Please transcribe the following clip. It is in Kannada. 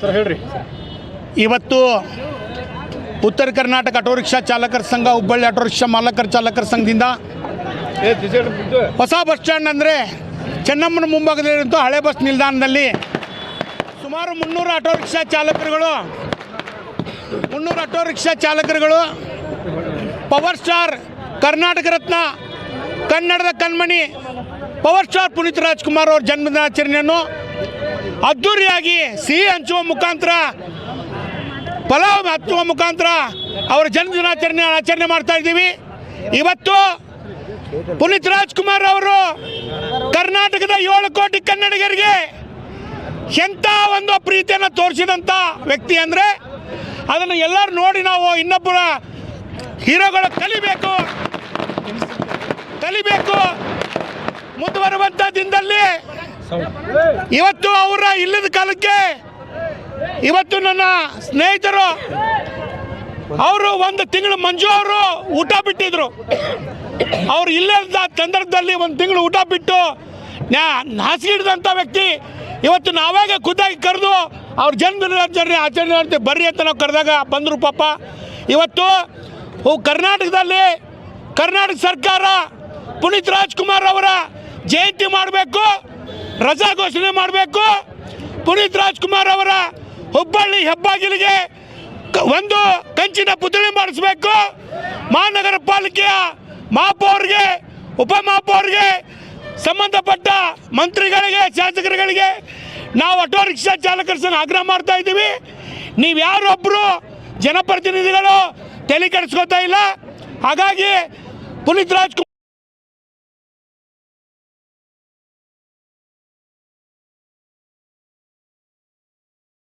ಸರ್ ಹೇಳ್ರಿ. ಇವತ್ತು ಉತ್ತರ ಕರ್ನಾಟಕ ಆಟೋ ರಿಕ್ಷಾ ಚಾಲಕರ ಸಂಘ ಹುಬ್ಬಳ್ಳಿ ಆಟೋ ರಿಕ್ಷಾ ಮಾಲಕರ ಚಾಲಕರ ಸಂಘದಿಂದ ಹೊಸ ಬಸ್ ಸ್ಟ್ಯಾಂಡ್ ಅಂದರೆ ಚೆನ್ನಮ್ಮನ ಮುಂಭಾಗದಲ್ಲಿರುವಂಥ ಹಳೆ ಬಸ್ ನಿಲ್ದಾಣದಲ್ಲಿ ಸುಮಾರು ಮುನ್ನೂರು ಆಟೋ ರಿಕ್ಷಾ ಚಾಲಕರುಗಳು ಮುನ್ನೂರು ಆಟೋ ರಿಕ್ಷಾ ಚಾಲಕರುಗಳು ಪವರ್ ಸ್ಟಾರ್ ಕರ್ನಾಟಕ ರತ್ನ ಕನ್ನಡದ ಕಣ್ಮಣಿ ಪವರ್ ಸ್ಟಾರ್ ಪುನೀತ್ ರಾಜ್ಕುಮಾರ್ ಅವ್ರ ಜನ್ಮದಿನಾಚರಣೆಯನ್ನು ಅದ್ಧೂರಿಯಾಗಿ ಸಿಹಿ ಹಂಚುವ ಮುಖಾಂತರ, ಪಲಾವ್ ಹಚ್ಚುವ ಮುಖಾಂತರ ಅವರ ಜನ್ಮದಿನಾಚರಣೆ ಆಚರಣೆ ಮಾಡ್ತಾ ಇದ್ದೀವಿ. ಇವತ್ತು ಪುನೀತ್ ರಾಜ್ಕುಮಾರ್ ಅವರು ಕರ್ನಾಟಕದ ಏಳು ಕೋಟಿ ಕನ್ನಡಿಗರಿಗೆ ಎಂಥ ಒಂದು ಪ್ರೀತಿಯನ್ನು ತೋರಿಸಿದಂಥ ವ್ಯಕ್ತಿ ಅಂದರೆ ಅದನ್ನು ಎಲ್ಲರೂ ನೋಡಿ ನಾವು ಇನ್ನೊಬ್ಬರ ಹೀರೋಗಳು ಕಲಿಬೇಕು. ಕಲಿಬೇಕು. ಮುಂದುವರುವಂಥ ದಿನದಲ್ಲಿ ಇವತ್ತು ಅವರ ಇಲ್ಲದ ಕಾಲಕ್ಕೆ ಇವತ್ತು ನನ್ನ ಸ್ನೇಹಿತರು ಅವರು ಒಂದು ತಿಂಗಳು ಮಂಜು ಅವರು ಊಟ ಬಿಟ್ಟಿದ್ರು. ಅವ್ರು ಇಲ್ಲದ ಸಂದರ್ಭದಲ್ಲಿ ಒಂದು ತಿಂಗಳು ಊಟ ಬಿಟ್ಟು ನಾಸಿ ಹಿಡಿದಂತ ವ್ಯಕ್ತಿ ಇವತ್ತು ನಾವಾಗ ಖುದ್ದಾಗಿ ಕರೆದು ಅವ್ರ ಜನ್ಮದಿನಾಚರಣೆ ಆಚರಣೆ ಬರ್ರಿ ಅಂತ ನಾವು ಕರೆದಾಗ ಬಂದರು ಪಾಪ. ಇವತ್ತು ಕರ್ನಾಟಕದಲ್ಲಿ ಕರ್ನಾಟಕ ಸರ್ಕಾರ ಪುನೀತ್ ರಾಜ್ಕುಮಾರ್ ಅವರ ಜಯಂತಿ ಮಾಡಬೇಕು. ರಜಾ ಘೋಷಣೆ ಮಾಡಬೇಕು. ಪುನೀತ್ ರಾಜ್ಕುಮಾರ್ ಅವರ ಹುಬ್ಬಳ್ಳಿ ಹೆಬ್ಬಾಗಿಲಿಗೆ ಒಂದು ಕಂಚಿನ ಪುತ್ಥಳಿ ಮಾಡಿಸ್ಬೇಕು. ಮಹಾನಗರ ಪಾಲಿಕೆಯ ಮಹಾಪೌರ್ಗೆ ಉಪಮಹಾಪೌರ್ಗೆ ಸಂಬಂಧಪಟ್ಟ ಮಂತ್ರಿಗಳಿಗೆ, ಶಾಸಕರುಗಳಿಗೆ ನಾವು ಆಟೋ ರಿಕ್ಷಾ ಚಾಲಕರ ಸಂಘ ಆಗ್ರಹ ಮಾಡ್ತಾ ಇದ್ದೀವಿ. ನೀವು ಯಾರೊಬ್ಬರು ಜನಪ್ರತಿನಿಧಿಗಳು ತಲೆ ಕೆಡಿಸ್ಕೊತಾ ಇಲ್ಲ. ಹಾಗಾಗಿ ಪುನೀತ್ ರಾಜ್ಕುಮಾರ್